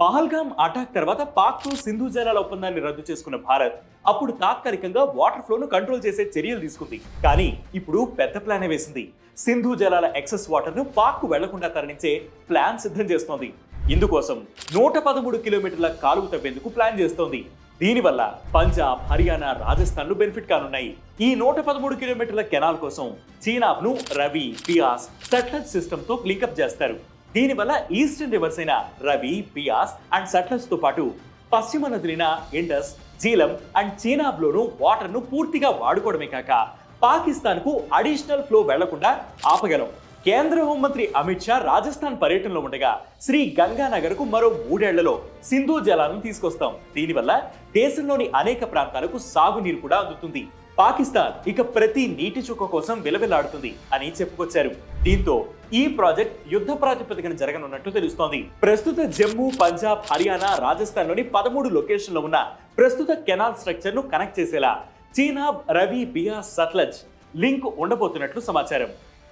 Pahalgam attack తర్వాత పాక్ సింధు జలాల ఒప్పందాన్ని రద్దు చేసుకున్న భారత్ అప్పుడు తాత్కాలికంగా వాటర్ ఫ్లోను కంట్రోల్ చేసే చర్యలు తీసుకుంది. కానీ ఇప్పుడు పెద్ద ప్లానే వేసింది. సింధు జలాల ఎక్సెస్ వాటర్ను పాక్కు వెళ్ళకుండా తరలించే ప్లాన్ సిద్ధం చేస్తోంది. ఇందుకోసం నూట పదమూడు కిలోమీటర్ల కాలువ తవ్వేందుకు ప్లాన్ చేస్తోంది. దీనివల్ల పంజాబ్ హర్యానా రాజస్థాన్లు బెనిఫిట్ కానున్నాయి. ఈ నూట పదమూడు కిలోమీటర్ల కెనాల్ కోసం చీనాబ్ను రవి బియాస్ సట్లజ్ సిస్టమ్తో లింకప్ చేస్తారు. దీనివల్ల ఈస్టర్న్ రివర్స్ అయిన రవి బియాస్ అండ్ సట్లస్తో పాటు పశ్చిమ నదులైన ఇండస్ జీలం అండ్ చీనాబ్లోను వాటర్ను పూర్తిగా వాడుకోవడమే కాక పాకిస్తాన్కు అడిషనల్ ఫ్లో వెళ్ళకుండా ఆపగలం. కేంద్ర హోంమంత్రి అమిత్ షా రాజస్థాన్ పర్యటనలో ఉండగా శ్రీ గంగానగర్కు మరో మూడేళ్ళలో సింధు జలాలను తీసుకొస్తాం. దీనివల్ల దేశంలోని అనేక ప్రాంతాలకు సాగునీరు కూడా అందుతుంది. పాకిస్తాన్ ఇక ప్రతి నీటి చుక్క కోసం విలవిలాడుతుంది అని చెప్పుకొచ్చారు. దీంతో ఈ ప్రాజెక్ట్ యుద్ధ ప్రాతిపదికన జరగనున్నట్టు తెలుస్తోంది. ప్రస్తుత జమ్మూ పంజాబ్ హర్యానా రాజస్థాన్లోని పదమూడు లొకేషన్లో ఉన్న ప్రస్తుత కెనాల్ స్ట్రక్చర్ను కనెక్ట్ చేసేలా చీనాబ్ రవి బియా సత్లజ్ లింక్ ఉండబోతున్నట్లు సమాచారం.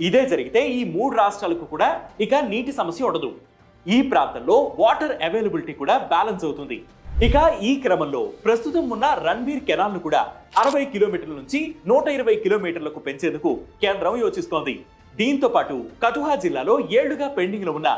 ఇదే జరిగితే ఈ మూడు రాష్ట్రాలకు కూడా ఇక నీటి సమస్య ఉండదు. ఈ ప్రాంతంలో వాటర్ అవైలబిలిటీ కూడా బ్యాలెన్స్ అవుతుంది. ఇక ఈ క్రమంలో ప్రస్తుతం ఉన్న రణ్బీర్ కెనాల్ను కూడా అరవై కిలోమీటర్ల నుంచి నూట ఇరవై కిలోమీటర్లకు పెంచేందుకు కేంద్రం యోచిస్తోంది. దీంతో పాటు కతుహా జిల్లాలో ఏళ్ళుగా పెండింగ్లో ఉన్న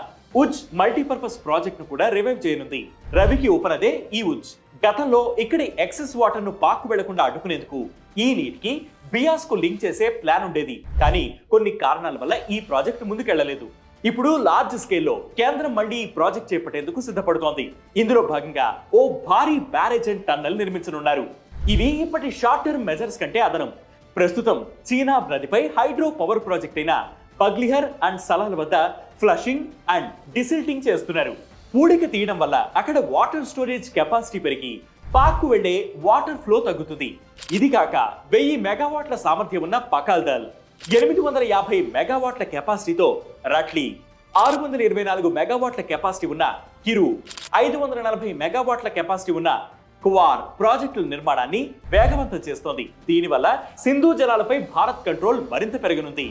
ఉజ్ మల్టీపర్పస్ ప్రాజెక్ట్ను కూడా రివైవ్ చేయనుంది. రవికి ఉపనదే ఈ ఉజ్. గతంలో ఇక్కడి ఎక్సెస్ వాటర్ను పాకు వెళ్ళకుండా అడ్డుకునేందుకు ఈ నీటికి బియాస్కు లింక్ చేసే ప్లాన్ ఉండేది. కానీ కొన్ని కారణాల వల్ల ఈ ప్రాజెక్ట్ ముందుకెళ్ళలేదు. ఇప్పుడు లార్జ్ స్కేల్లో కేంద్రం మళ్ళీ ఈ ప్రాజెక్ట్ చేపట్టేందుకు సిద్ధపడుతోంది. ఇందులో భాగంగా ఓ భారీ బ్యారేజ్ అండ్ టన్నల్ నిర్మించనున్నారు. ఇవి ఇప్పటి షార్ట్ టర్మ్ మెజర్స్ కంటే అదనం. ప్రస్తుతం చీనా నదిపై హైడ్రో పవర్ ప్రాజెక్ట్ అయిన పగ్లిహర్ అండ్ సలాల్ వద్ద ఫ్లషింగ్ అండ్ డిసిల్టింగ్ చేస్తున్నారు. పూడిక తీయడం వల్ల అక్కడ వాటర్ స్టోరేజ్ కెపాసిటీ పెరిగి పార్కు వెళ్ళే వాటర్ ఫ్లో తగ్గుతుంది. ఇది కాక వెయ్యి మెగావాట్ల సామర్థ్యం ఉన్న పకాల్దల్ ఎనిమిది వందల యాభై మెగావాట్ల కెపాసిటీతో రట్లీ ఆరు వందల ఇరవై నాలుగు మెగావాట్ల కెపాసిటీ ఉన్న కిరు ఐదు వందల నలభై మెగావాట్ల కెపాసిటీ ఉన్న కువార్ ప్రాజెక్టుల నిర్మాణాన్ని వేగవంతం చేస్తోంది. దీనివల్ల సింధు జలాలపై భారత్ కంట్రోల్ మరింత పెరగనుంది.